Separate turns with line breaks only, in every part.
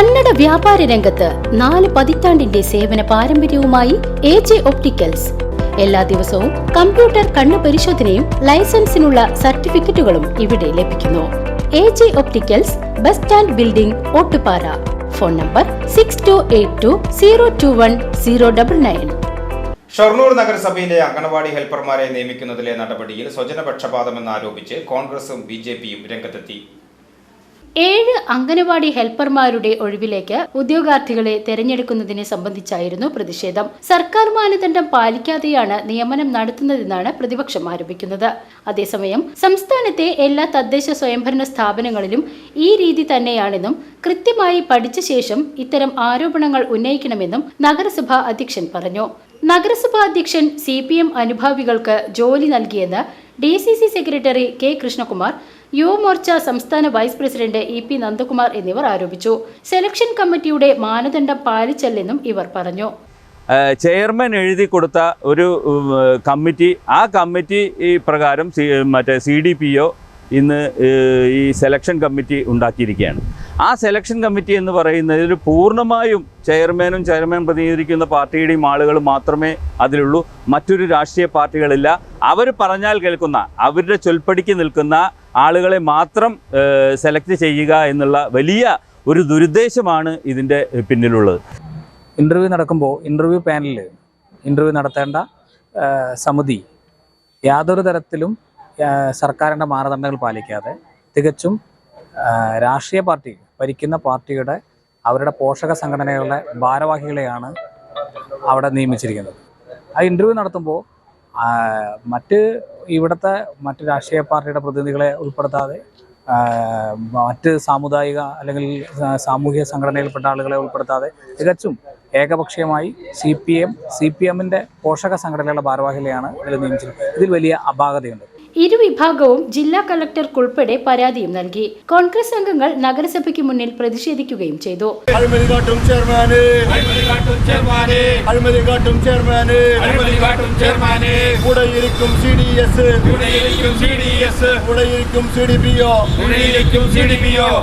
കന്നഡ വ്യാപാര രംഗത്ത് നാല് പതിറ്റാണ്ടിന്റെ സേവന പാരമ്പര്യവുമായി എ ജെ ഒപ്റ്റിക്കൽസ്. എല്ലാ ദിവസവും കമ്പ്യൂട്ടർ കണ്ണു പരിശോധനയും ലൈസൻസിനുള്ള സർട്ടിഫിക്കറ്റുകളും ഇവിടെ ലഭിക്കുന്നു. A J opticals bus stand building Ottupara. Phone number six two eight two zero two one zero double nine
Shoranur നഗരസഭയിലെ അംഗനവാടി ഹെൽപ്പർമാരെ നിയമിക്കുന്നതിലെ നടപടിയിൽ സ്വജനപക്ഷപാതമെന്നാരോപിച്ച് കോൺഗ്രസും ബി ജെ പിയും രംഗത്തെത്തി.
ഏഴ് അംഗനവാടി ഹെൽപ്പർമാരുടെ ഒഴിവിലേക്ക് ഉദ്യോഗാർത്ഥികളെ തെരഞ്ഞെടുക്കുന്നതിനെ സംബന്ധിച്ചായിരുന്നു പ്രതിഷേധം. സർക്കാർ മാനദണ്ഡം പാലിക്കാതെയാണ് നിയമനം നടത്തുന്നതെന്നാണ് പ്രതിപക്ഷം ആരോപിക്കുന്നത്. അതേസമയം സംസ്ഥാനത്തെ എല്ലാ തദ്ദേശ സ്വയംഭരണ സ്ഥാപനങ്ങളിലും ഈ രീതി തന്നെയാണെന്നും കൃത്യമായി പഠിച്ച ശേഷം ഇത്തരം ആരോപണങ്ങൾ ഉന്നയിക്കണമെന്നും നഗരസഭാ അധ്യക്ഷൻ പറഞ്ഞു. നഗരസഭാ അധ്യക്ഷൻ സി പി എം അനുഭാവികൾക്ക് ജോലി നൽകിയെന്ന് D C C secretary K Krishnakumar Yuvamorcha സംസ്ഥാന vice president E P Nandakumar എന്നിവർ ആരോപിച്ചു. സെലക്ഷൻ കമ്മിറ്റിയുടെ മാനദണ്ഡം പാലിച്ചല്ലെന്നും ഇവർ പറഞ്ഞു.
ചെയർമാൻ എഴുതി കൊടുത്ത ഒരു കമ്മിറ്റി ആ കമ്മിറ്റി പ്രകാരം മറ്റേ സി ഡി പി ഒ ഇന്ന് ഈ സെലക്ഷൻ കമ്മിറ്റി ഉണ്ടാക്കിയിരിക്കുകയാണ്. ആ സെലക്ഷൻ കമ്മിറ്റി എന്ന് പറയുന്നതിൽ പൂർണമായും ചെയർമാനും ചെയർമാൻ പ്രതിനിധീകരിക്കുന്ന പാർട്ടിയുടെയും ആളുകൾ മാത്രമേ അതിലുള്ളൂ. മറ്റൊരു രാഷ്ട്രീയ പാർട്ടികളില്ല. അവർ പറഞ്ഞാൽ കേൾക്കുന്ന അവരുടെ ചൊൽപ്പടിക്ക് നിൽക്കുന്ന ആളുകളെ മാത്രം സെലക്ട് ചെയ്യുക എന്നുള്ള വലിയ ഒരു ദുരുദ്ദേശമാണ് ഇതിന്റെ പിന്നിലുള്ളത്.
ഇന്റർവ്യൂ നടക്കുമ്പോൾ ഇന്റർവ്യൂ പാനലിൽ ഇന്റർവ്യൂ നടത്തേണ്ട സമിതി യാതൊരു തരത്തിലും സർക്കാരിന്റെ മാനദണ്ഡങ്ങൾ പാലിക്കാതെ തികച്ചും രാഷ്ട്രീയ പാർട്ടി ഭരിക്കുന്ന പാർട്ടിയുടെ അവരുടെ പോഷക സംഘടനകളുടെ ഭാരവാഹികളെയാണ് അവിടെ നിയമിച്ചിരിക്കുന്നത്. ആ ഇന്റർവ്യൂ നടത്തുമ്പോൾ മറ്റ് ഇവിടുത്തെ മറ്റ് രാഷ്ട്രീയ പാർട്ടിയുടെ പ്രതിനിധികളെ ഉൾപ്പെടുത്താതെ മറ്റ് സാമുദായിക അല്ലെങ്കിൽ സാമൂഹിക സംഘടനയിൽപ്പെട്ട ആളുകളെ ഉൾപ്പെടുത്താതെ തികച്ചും ഏകപക്ഷീയമായി C P M C P എമ്മിന്റെ പോഷക സംഘടനകളുടെ ഭാരവാഹികളെയാണ് ഇതിൽ നിയമിച്ചിരിക്കുന്നത്. ഇതിൽ വലിയ അപാകതയുണ്ട്.
ഇരുവിഭാഗവും ജില്ലാ കളക്ടർക്കുൾപ്പെടെ പരാതിയും നൽകി. കോൺഗ്രസ് അംഗങ്ങൾ നഗരസഭയ്ക്ക് മുന്നിൽ പ്രതിഷേധിക്കുകയും ചെയ്തു.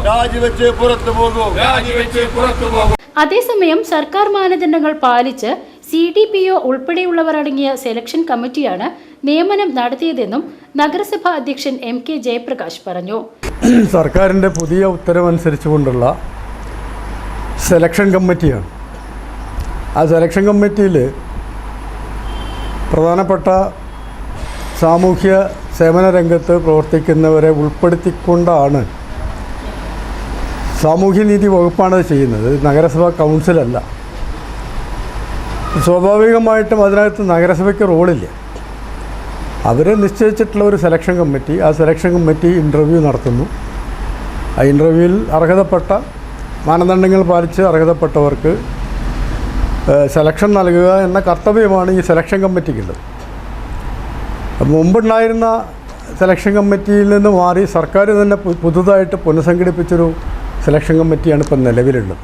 രാജിവെച്ച് പുറത്തു പോകും.
അതേസമയം സർക്കാർ മാനദണ്ഡങ്ങൾ പാലിച്ച് സി ഡി പി ഒ ഉൾപ്പെടെയുള്ളവർ അടങ്ങിയ സെലക്ഷൻ കമ്മിറ്റിയാണ് നിയമനം നടത്തിയതെന്നും നഗരസഭാ അധ്യക്ഷൻ എം കെ ജയപ്രകാശ് പറഞ്ഞു.
സർക്കാരിന്റെ പുതിയ ഉത്തരവനുസരിച്ചുകൊണ്ടുള്ള സെലക്ഷൻ കമ്മിറ്റിയാണ് ആ സെലക്ഷൻ കമ്മിറ്റിയിൽ പ്രധാനപ്പെട്ട സാമൂഹ്യ സേവന രംഗത്ത് പ്രവർത്തിക്കുന്നവരെ ഉൾപ്പെടുത്തിക്കൊണ്ടാണ് സാമൂഹ്യനീതി വകുപ്പാണ് ചെയ്യുന്നത്. നഗരസഭാ കൗൺസിലല്ല സ്വാഭാവികമായിട്ടും അതിനകത്ത് നഗരസഭയ്ക്ക് റോളില്ല. അവർ നിശ്ചയിച്ചിട്ടുള്ള ഒരു സെലക്ഷൻ കമ്മിറ്റി ആ സെലക്ഷൻ കമ്മിറ്റി ഇന്റർവ്യൂ നടത്തുന്നു. ആ ഇന്റർവ്യൂവിൽ അർഹതപ്പെട്ട മാനദണ്ഡങ്ങൾ പാലിച്ച് അർഹതപ്പെട്ടവർക്ക് സെലക്ഷൻ നൽകുക എന്ന കർത്തവ്യമാണ് ഈ സെലക്ഷൻ കമ്മിറ്റിക്കുള്ളത് മുമ്പുണ്ടായിരുന്ന സെലക്ഷൻ കമ്മിറ്റിയിൽ നിന്ന് മാറി സർക്കാർ തന്നെ പുതുതായിട്ട് പുനഃസംഘടിപ്പിച്ചൊരു സെലക്ഷൻ കമ്മിറ്റിയാണ് ഇപ്പം നിലവിലുള്ളത്.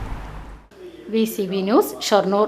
V C B news Shoranur